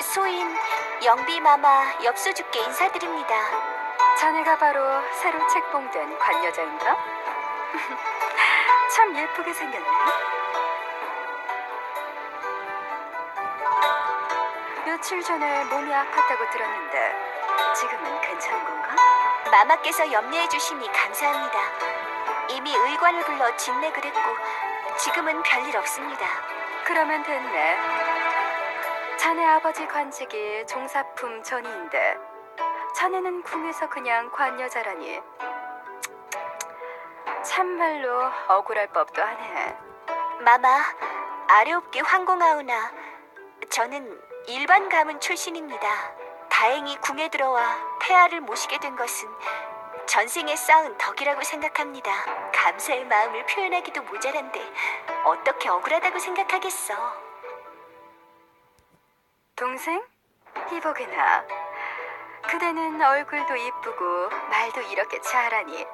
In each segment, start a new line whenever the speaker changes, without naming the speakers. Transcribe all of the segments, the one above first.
소인 영비 마마 엽소주께 인사드립니다.
자네가 바로 새로 책봉된 관여자인가? 참 예쁘게 생겼네. 며칠 전에 몸이 아팠다고 들었는데 지금은 괜찮은 건가?
마마께서 염려해 주시니 감사합니다. 이미 의관을 불러 진맥을 했고 지금은 별일 없습니다.
그러면 됐네. 자네 아버지 관직이 종사품 전이인데 자네는 궁에서 그냥 관여자라니 참말로 억울할 법도 하네.
마마, 아래옵게 황공하오나 저는 일반 가문 출신입니다. 다행히 궁에 들어와 폐하를 모시게 된 것은 전생에 쌓은 덕이라고 생각합니다. 감사의 마음을 표현하기도 모자란데 어떻게 억울하다고 생각하겠어.
동생? 이보게나. 그대는 얼굴도 이쁘고 말도 이렇게 잘하니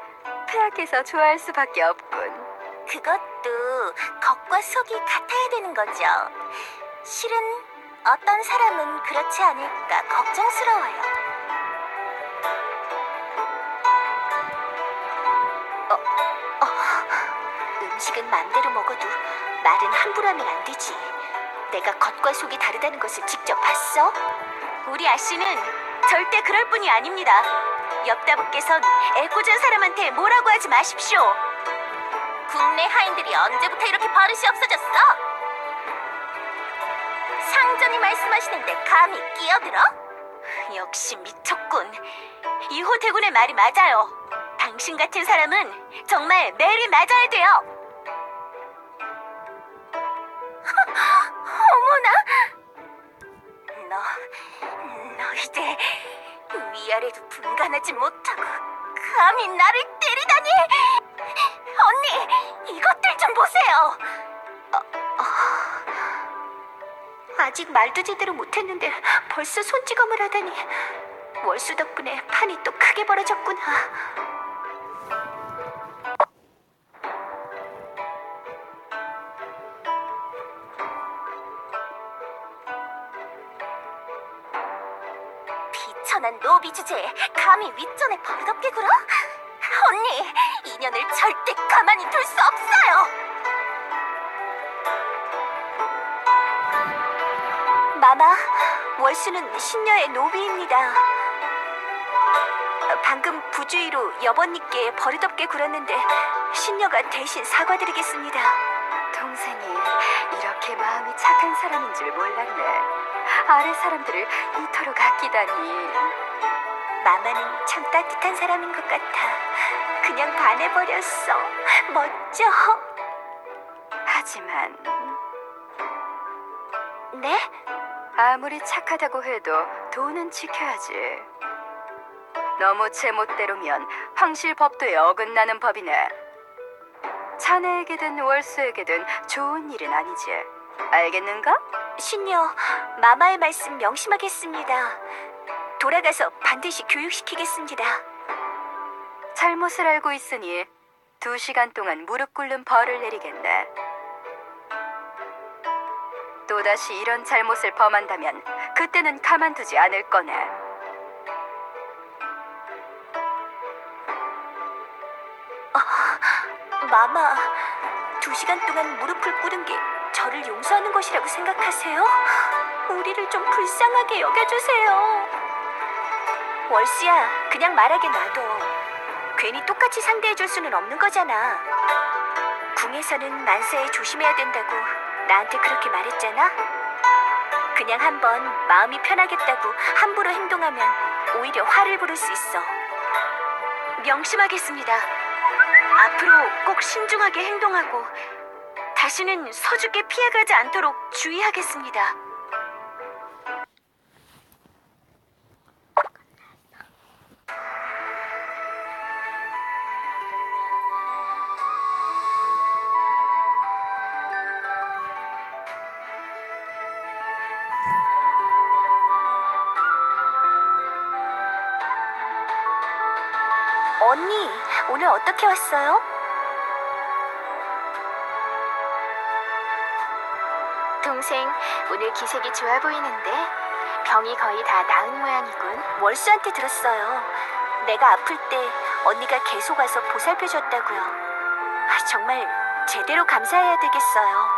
폐하께서 좋아할 수밖에 없군.
그것도 겉과 속이 같아야 되는 거죠. 실은 어떤 사람은 그렇지 않을까 걱정스러워요. 어, 어, 음식은 맘대로 먹어도 말은 함부로 하면 안 되지. 내가 겉과 속이 다르다는 것을 직접 봤어? 우리 아씨는 절대 그럴 뿐이 아닙니다. 옆다분께선 애꿎은 사람한테 뭐라고 하지 마십시오. 국내 하인들이 언제부터 이렇게 버릇이 없어졌어? 상전이 말씀하시는데 감히 끼어들어? 역시 미쳤군. 이호 대군의 말이 맞아요. 당신 같은 사람은 정말 매일이 맞아야 돼요. 어머나! 너, 너 이제 위아래도 분간하지 못하고 감히 나를 때리다니! 언니, 이것들 좀 보세요. 어, 아직 말도 제대로 못했는데 벌써 손찌검을 하다니 월수 덕분에 판이 또 크게 벌어졌구나. 비천한 노비 주제에 감히 윗전에 버릇없게 굴어? 언니, 인연을 절대 가만히 둘 수 없어요. 마마, 월수는 신녀의 노비입니다. 방금 부주의로 여번님께 버릇없게 굴었는데 신녀가 대신 사과드리겠습니다.
동생이 이렇게 마음이 착한 사람인 줄 몰랐네. 아래 사람들을 이토록 아끼다니.
마마는 참 따뜻한 사람인 것 같아. 그냥 반해버렸어. 멋져.
하지만
네?
아무리 착하다고 해도 돈은 지켜야지. 너무 제멋대로면 황실 법도에 어긋나는 법이네. 자네에게든 월수에게든 좋은 일은 아니지. 알겠는가?
신녀, 마마의 말씀 명심하겠습니다. 돌아가서 반드시 교육시키겠습니다.
잘못을 알고 있으니 두 시간 동안 무릎 꿇는 벌을 내리겠네. 또다시 이런 잘못을 범한다면 그때는 가만두지 않을 거네.
마마, 두 시간 동안 무릎을 꿇은 게 저를 용서하는 것이라고 생각하세요? 우리를 좀 불쌍하게 여겨주세요. 월수야, 그냥 말하게 놔둬. 괜히 똑같이 상대해줄 수는 없는 거잖아. 궁에서는 만사에 조심해야 된다고 나한테 그렇게 말했잖아. 그냥 한번 마음이 편하겠다고 함부로 행동하면 오히려 화를 부를 수 있어. 명심하겠습니다. 앞으로 꼭 신중하게 행동하고 다시는 서죽게 피해가지 않도록 주의하겠습니다. 언니, 오늘 어떻게 왔어요? 동생, 오늘 기색이 좋아 보이는데
병이 거의 다 나은 모양이군.
월수한테 들었어요. 내가 아플 때 언니가 계속 와서 보살펴줬다고요. 아, 정말 제대로 감사해야 되겠어요.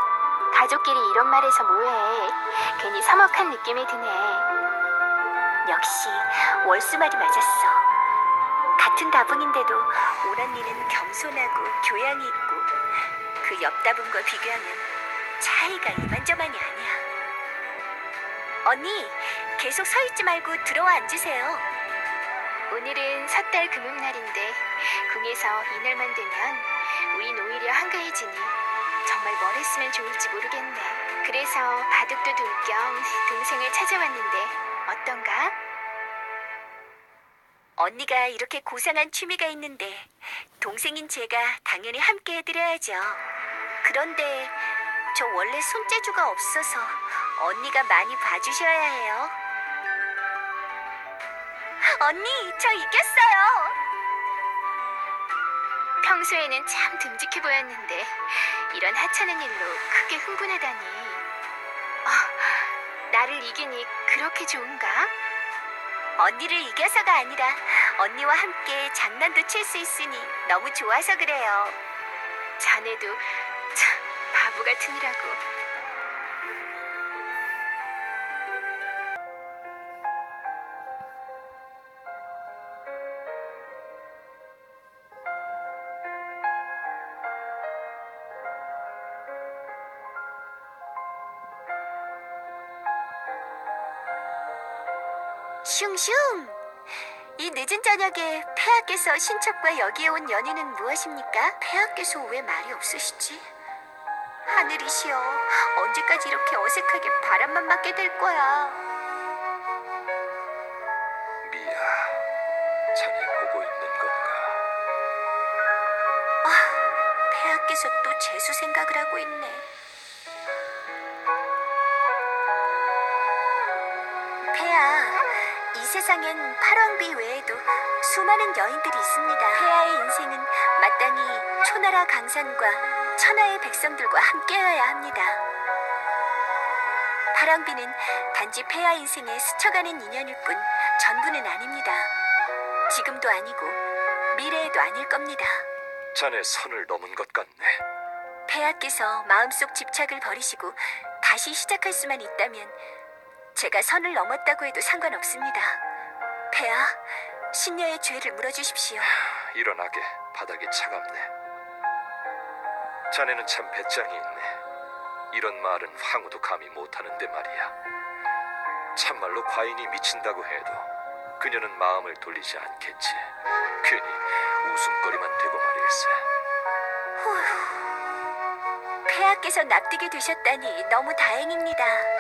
가족끼리 이런 말해서 뭐해. 괜히 서먹한 느낌이 드네.
역시 월수 말이 맞았어. 같은 다붕인데도 올 언니는 겸손하고 교양이 있고 그 옆 다붕과 비교하면 차이가 이만저만이 아니야. 언니, 계속 서 있지 말고 들어와 앉으세요.
오늘은 섣달 금음날인데 궁에서 이날만 되면 우린 오히려 한가해지니 정말 뭘 했으면 좋을지 모르겠네. 그래서 바둑도 돌 겸 동생을 찾아왔는데 어떤가?
언니가 이렇게 고상한 취미가 있는데 동생인 제가 당연히 함께 해드려야죠. 그런데 저 원래 손재주가 없어서 언니가 많이 봐주셔야 해요. 언니, 저 이겼어요.
평소에는 참 듬직해 보였는데 이런 하찮은 일로 크게 흥분하다니. 아, 나를 이기니 그렇게 좋은가?
언니를 이겨서가 아니라 언니와 함께 장난도 칠 수 있으니 너무 좋아서 그래요.
자네도 참 바보 같은 이라고.
슝슝! 이 늦은 저녁에 폐하께서 신척과 여기에 온 연인은 무엇입니까? 폐하께서 왜 말이 없으시지? 하늘이시여, 언제까지 이렇게 어색하게 바람만 맞게 될 거야?
미야, 자네 보고 있는 건가?
폐하께서 또 재수 생각을 하고 있네. 폐하, 이 세상엔 팔왕비 외에도 수많은 여인들이 있습니다. 폐하의 인생은 마땅히 초나라 강산과 천하의 백성들과 함께여야 합니다. 팔왕비는 단지 폐하 인생에 스쳐가는 인연일 뿐 전부는 아닙니다. 지금도 아니고 미래에도 아닐 겁니다.
자네 선을 넘은 것 같네.
폐하께서 마음속 집착을 버리시고 다시 시작할 수만 있다면 제가 선을 넘었다고 해도 상관없습니다. 폐하, 신녀의 죄를 물어주십시오.
일어나게 바닥이 차갑네. 자네는 참 배짱이 있네. 이런 말은 황후도 감히 못하는데 말이야. 참말로 과인이 미친다고 해도 그녀는 마음을 돌리지 않겠지. 괜히 웃음거리만 되고 말일세.
폐하께서 납득이 되셨다니 너무 다행입니다.